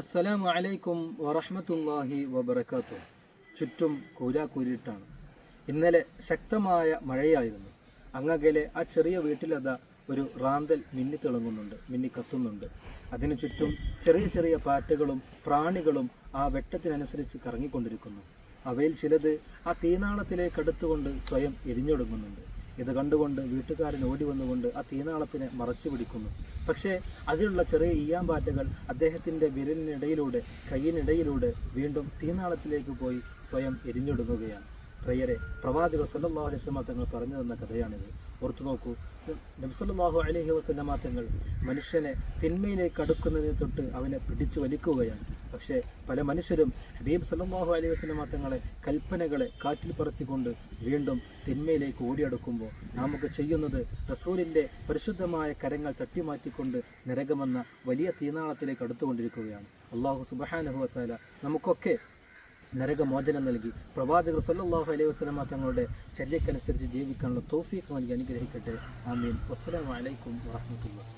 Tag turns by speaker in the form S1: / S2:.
S1: അസ്സലാമു അലൈക്കും വറഹമത്തല്ലാഹി വബറകാതുഹു. ചുറ്റും കൂരാക്കൂരിട്ടാണ്. ഇന്നലെ ശക്തമായ മഴയായിരുന്നു. അങ്ങകലെ ആ ചെറിയ വീട്ടിലതാ ഒരു റാന്തൽ മിന്നി തിളങ്ങുന്നുണ്ട് മിന്നി കത്തുന്നുണ്ട്. അതിനു ചുറ്റും ചെറിയ ചെറിയ പാറ്റകളും പ്രാണികളും ആ വെട്ടത്തിനനുസരിച്ച് കറങ്ങിക്കൊണ്ടിരിക്കുന്നു. അവയിൽ ചിലത് ആ തീനാളത്തിലേക്ക് അടുത്തുകൊണ്ട് സ്വയം എരിഞ്ഞൊടുങ്ങുന്നുണ്ട്. ഇത് കണ്ടുകൊണ്ട് വീട്ടുകാരൻ ഓടി വന്നുകൊണ്ട് ആ തീനാളത്തിനെ മറച്ചു പിടിക്കുന്നു. പക്ഷേ അതിലുള്ള ചെറിയ ഈയാമ്പാറ്റകൾ അദ്ദേഹത്തിന്റെ വിരലിനിടയിലൂടെ കൈയിനിടയിലൂടെ വീണ്ടും തീനാളത്തിലേക്ക് പോയി സ്വയം എരിഞ്ഞൊടുങ്ങുകയാണ്. പ്രിയരെ പ്രവാചകർ സല്ലാഹു അലൈഹി വസല്ലമ തങ്ങൾ പറഞ്ഞു തന്ന കഥയാണിത്. ഓർത്തു നോക്കൂ നബി അലഹി വസല്ലമ തങ്ങൾ മനുഷ്യനെ തിന്മയിലേക്ക് അടുക്കുന്നതിന് തൊട്ട് അവനെ പിടിച്ചു വലിക്കുകയാണ്. പക്ഷേ പല മനുഷ്യരും ഹബീബ് സല്ലാഹു അലൈഹി വസല്ലമ തങ്ങളെ കൽപ്പനകളെ കാറ്റിൽ പറത്തിക്കൊണ്ട് വീണ്ടും തിന്മയിലേക്ക് ഓടിയടുക്കുമ്പോൾ നമുക്ക് ചെയ്യുന്നത് റസൂലിന്റെ പരിശുദ്ധമായ കരങ്ങൾ തട്ടിമാറ്റിക്കൊണ്ട് നരകമെന്ന വലിയ തീനാളത്തിലേക്ക് അടുത്തുകൊണ്ടിരിക്കുകയാണ്. അള്ളാഹു സുബഹാനുഭവത്താല നമുക്കൊക്കെ നരകമോചനം നൽകി. പ്രവാചകർ സല്ലാഹു അലൈഹി വസ്ലമ തങ്ങളുടെ ചര്യക്കനുസരിച്ച് ജീവിക്കാനുള്ള തോഫീക്ക് നൽകി അനുഗ്രഹിക്കട്ടെ. ആമീൻ. വസ്സലാമലൈക്കും അലൈക്കും വറഹ്മത്തുള്ളാഹി.